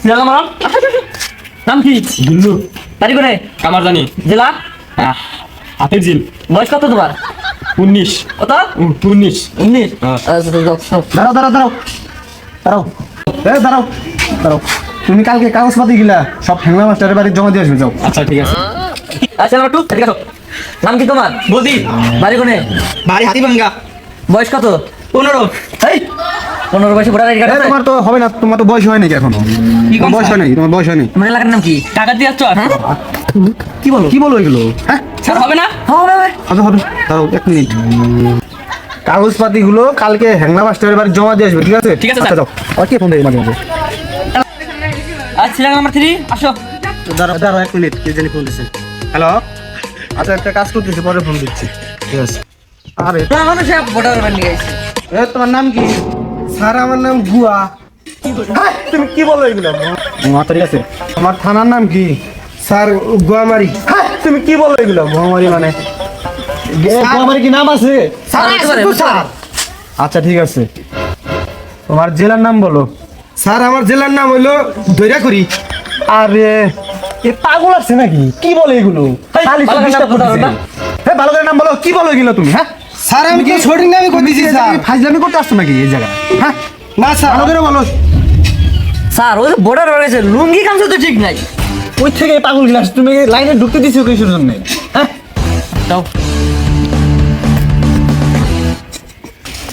Serial number নাম কি? দুল্লু তারিখ করে কামার জানি। জেলা? হাতের জিল বয়স কত তোমার? উনিশ। কত? উনিশ। উনিশ? হ্যাঁ। আচ্ছা, যাও। দাঁড়াও দাঁড়াও দাঁড়াও। দাঁড়াও। এ দাঁড়াও। দাঁড়াও। তুমি কালকে কাগজপাতি গিলা সব হ্যাংলা মাস্টারের বাড়ি জমা দিয়ে আসবে যাও। আচ্ছা ঠিক আছে। আচ্ছা টু ঠিক আছে নাম কি তোমার? বলদি বাড়ি কোনে? ভাই হাতিভাঙ্গা বয়স কত? পনেরো। এই পনেরো বয়সে ভোটার আইডি কার্ড তোমার তো হবে না তোমার তো বয়স হয় নাকি এখনও? বয়স হয় নাই তোমার বয়স হয় তোমার এলাকার নাম কি? টাকা দিয়ে আসছো হ্যাঁ? কি বলো? কি বলো এগুলো? হ্যাঁ? স্যার হবে না? হবে হবে। আচ্ছা হবে। দাঁড়াও এক মিনিট। কালকে হ্যাংলা মাস্টারের বাড়ি জমা দিয়ে আসবে ঠিক আছে? ঠিক আছে, আচ্ছা, যাও। আর কে ফোন দেয় মাঝে মাঝে? আর নাম্বার থ্রি আসো। দাঁড়াও দাঁড়াও এক মিনিট কে জানি ফোন দিচ্ছে হ্যালো আচ্ছা একটা কাজ করতেছি পরে ফোন দিচ্ছি। ঠিক আছে। আরে মানুষ ভোটার কার্ড নিয়ে এ তোমার নাম কি? স্যার আমার নাম গুয়া তুমি কি বলো এগুলো? ঠিক আছে। আমার থানার নাম কি? স্যার গুয়ামারি। তুমি কি বলো এগুলো? গুয়ামারি মানে? গুয়ামারি কি নাম আছে? পারে। আচ্ছা ঠিক আছে। তোমার জেলার নাম বলো। স্যার আমার জেলার নাম হইল দৈরাখুরি আরে এ পাগল আছে নাকি? কি বলে এগুলো? হ্যাঁ বালকের নাম বলো কি বলো এগুলো তুমি হ্যাঁ? স্যার আমি তো সঠিক নামই করে দিছি স্যার? ফাজলামি করতে আসছো নাকি এই জায়গায়? হ্যাঁ? না স্যার। ভালো করে বলো। স্যার ওই ভোটার রয়েছে লুঙ্গি কামছে তো ঠিক নাই। ওই থেকে পাগল গিলাস তুমি লাইনে ঢুকতে দিছো কিসের জন্য? হ্যাঁ? যাও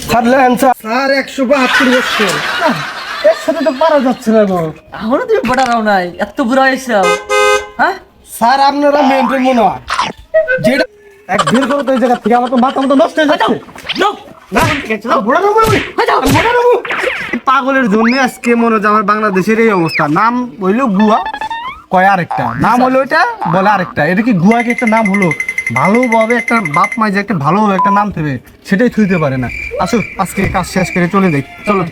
স্যার লেন স্যার। একশো বাহাত্তর বছর। এর সাথে তো পারা যাচ্ছে না গো। এখনও তুমি হও নাই এত বুড়া হয়েছে। হ্যাঁ? স্যার আপনারা মেনটেন মনে হয়। যেটা এক বের করো তো এই জায়গা থেকে আমার তো মাথা মতো নষ্ট হয়ে যাচ্ছে। পাগলের জন্য আজকে মনে হচ্ছে আমার বাংলাদেশের এই অবস্থা। নাম হইল গুয়া কয় আরেকটা? নাম হলো এটা? বলে আরেকটা। এটা কি গুয়া কি একটা নাম হলো? ভালোভাবে একটা বাপ মা যে একটা ভালোভাবে একটা নাম দেবে সেটাই থুইতে পারে না। আসো আজকে কাজ শেষ করে চলে যাই। চলো।